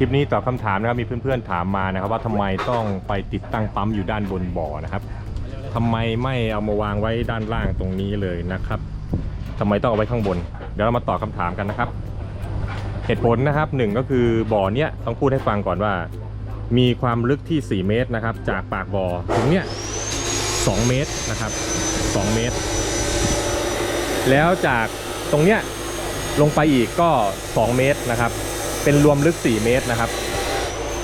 ลิปนี้ตอบคำถามนะครับมีเพื่อนๆถามมานะครับว่าทำไมต้องไปติดตั้งปั๊มอยู่ด้านบนบ่อนะครับทำไมไม่เอามาวางไว้ด้านล่างตรงนี้เลยนะครับทำไมต้องเอาไว้ข้างบน เดี๋ยวเรามาตอบคำถามกันนะครับ เหตุผลนะครับหนึ่งก็คือบ่อเนี้ยต้องพูดให้ฟังก่อนว่า มีความลึกที่ 4 เมตรนะครับ จากปากบ่อถึงเนี้ย2เมตรนะครับ 2 เมตร แล้วจากตรงเนี้ยลงไปอีกก็ 2 เมตรนะครับ เป็นรวมลึก 4 เมตรนะครับ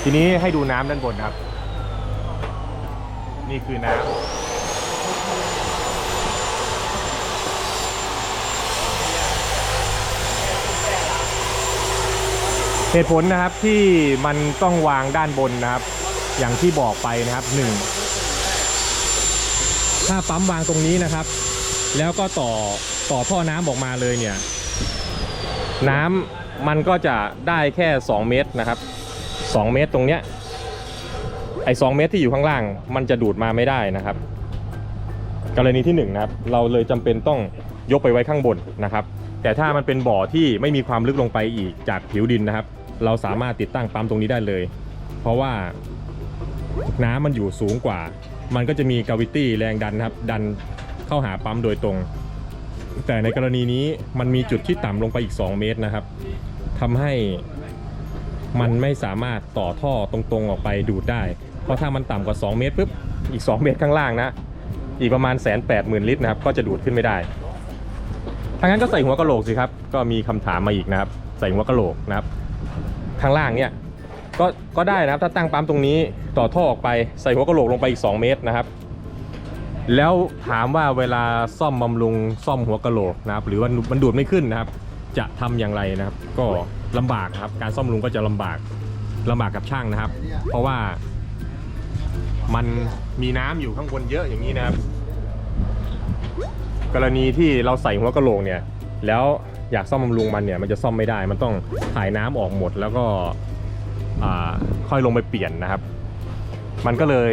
ทีนี้ให้ดูน้ำด้านบนครับ นี่คือน้ำเหตุผลนะครับที่มันต้องวางด้านบนนะครับ อย่างที่บอกไปนะครับหนึ่งถ้าปั๊มวางตรงนี้นะครับ แล้วก็ต่อต่อท่อน้ำออกมาเลยเนี่ย น้ำ มันก็จะได้แค่ 2 เมตรนะครับ 2 เมตรตรงเนี้ยไอ้2เมตรที่อยู่ข้างล่าง มันจะดูดมาไม่ได้นะครับ กรณีที่1นงนะครับเราเลยจำเป็นต้องยกไปไว้ข้างบนนะครับ แต่ถ้ามันเป็นบ่อที่ไม่มีความลึกลงไปอีกจากผิวดินนะครับ เราสามารถติดตั้งปั๊มตรงนี้ได้เลย เพราะว่าน้ำมันอยู่สูงกว่า มันก็จะมีกาวิตี้แรงดันนะครับ ดันเข้าหาปั๊มโดยตรง แต่ในกรณีนี้มันมีจุดที่ต่ำลงไปอีก 2 เมตรนะครับทำให้มันไม่สามารถต่อท่อตรงๆออกไปดูดได้ เพราะถ้ามันต่ำกว่า 2 เมตรปุ๊บอีก 2 เมตรข้างล่างนะ อีกประมาณแสนแปดหมื่นลิตรนะครับ ก็จะดูดขึ้นไม่ได้ถ้างั้นก็ใส่หัวกะโหลกสิครับ ก็มีคำถามมาอีกนะครับ ใส่หัวกะโหลกนะครับ ข้างล่างเนี่ยก็ก็ได้นะครับถ้าตั้งปั๊มตรงนี้ต่อท่อออกไปใส่หัวกะโหลกลงไปอีก 2 เมตรนะครับ แล้วถามว่าเวลาซ่อมบำรุงซ่อมหัวกะโหลกนะครับ หรือว่ามันดูดไม่ขึ้นนะครับ จะทำอย่างไรนะครับ ก็ลำบากครับ การซ่อมบำรุงก็จะลำบากลำบากกับช่างนะครับ เพราะว่ามันมีน้ำอยู่ข้างบนเยอะอย่างนี้นะครับ กรณีที่เราใส่หัวกะโหลกเนี่ย แล้วอยากซ่อมบำรุงมันเนี่ย มันจะซ่อมไม่ได้ มันต้องถ่ายน้ำออกหมดแล้วก็อ่าค่อยลงไปเปลี่ยนนะครับ มันก็เลย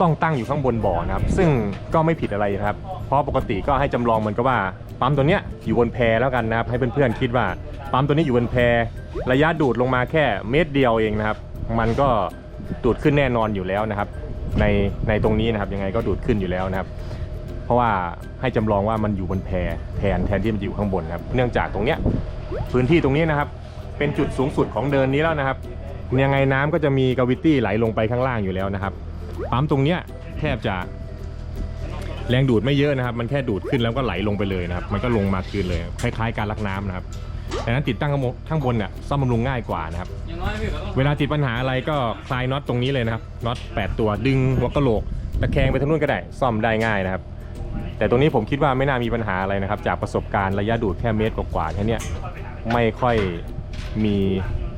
ต้องตั้งอยู่ข้างบนบ่อนะครับ ซึ่งก็ไม่ผิดอะไรนะครับ เพราะปกติก็ให้จำลองเหมือนกับว่าปั๊มตัวเนี้ยอยู่บนแพแล้วกันนะครับ ให้เพื่อนๆคิดว่าปั๊มตัวนี้อยู่บนแพระยะดูดลงมาแค่เมตรเดียวเองนะครับ มันก็ดูดขึ้นแน่นอนอยู่แล้วนะครับ ในในตรงนี้นะครับยังไงก็ดูดขึ้นอยู่แล้วนะครับ เพราะว่าให้จำลองว่ามันอยู่บนแพแทนแทนที่มันอยู่ข้างบนครับ เนื่องจากตรงเนี้ยพื้นที่ตรงนี้นะครับ เป็นจุดสูงสุดของเดินนี้แล้วนะครับยังไงน้ำก็จะมีกาวิตี้ไหลลงไปข้างล่างอยู่แล้วนะครับ ปั๊มตรงเนี้ยแทบจะแรงดูดไม่เยอะนะครับ มันแค่ดูดขึ้นแล้วก็ไหลลงไปเลยนะครับ มันก็ลงมาคืนเลย คล้ายๆการลักน้ำนะครับดังนั้นติดตั้งข้างบนข้างบนเนี่ยซ่อมบำรุงง่ายกว่านะครับ อย่างน้อยพี่ก็ต้องเวลาติดปัญหาอะไรก็คลายน็อตตรงนี้เลยนะครับ น็อต 8 ตัวดึงหัวกะโหลกตะแคงไปทางนู้นก็ได้ ซ่อมได้ง่ายนะครับ แต่ตรงนี้ผมคิดว่าไม่น่ามีปัญหาอะไรนะครับ จากประสบการณ์ระยะดูดแค่เมตรกว่าๆแค่เนี้ยไม่ค่อยมี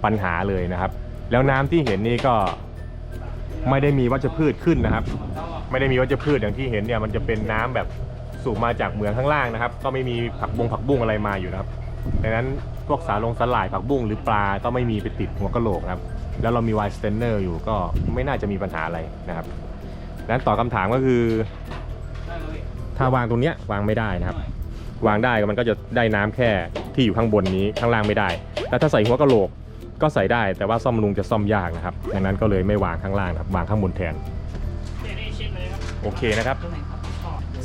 ปัญหาเลยนะครับ แล้วน้ำที่เห็นนี่ก็ ไม่ได้มีวัชพืชขึ้นนะครับ ไม่ได้มีวัชพืชอย่างที่เห็นเนี่ยมันจะเป็นน้ำแบบสูบมาจากเหมืองข้างล่างนะครับ ก็ไม่มีผักบงผักบุ้งอะไรมาอยู่นะครับดังนั้นพวกสาลงสลายผักบุ้งหรือปลาก็ไม่มีไปติดหัวกะโหลกนะครับ แล้วเรามีไวสเตนเนอร์อยู่ก็ไม่น่าจะมีปัญหาอะไรนะครับดังนั้นตอบคำถามก็คือ ถ้าวางตรงเนี้ยวางไม่ได้นะครับ วางได้มันก็จะได้น้ำแค่ที่อยู่ข้างบนนี้ข้างล่างไม่ได้แต่ถ้าใส่หัวกะโหลก ก็ใส่ได้แต่ว่าซ่อมลุงจะซ่อมยากนะครับดังนั้นก็เลยไม่วางข้างล่างนะครับวางข้างบนแทนโอเคนะครับ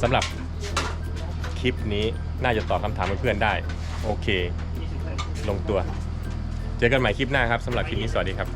สำหรับคลิปนี้น่าจะตอบคำถามเพื่อนๆได้ โอเค ลงตัว เจอกันใหม่คลิปหน้าครับสำหรับคลิปนี้สวัสดีครับ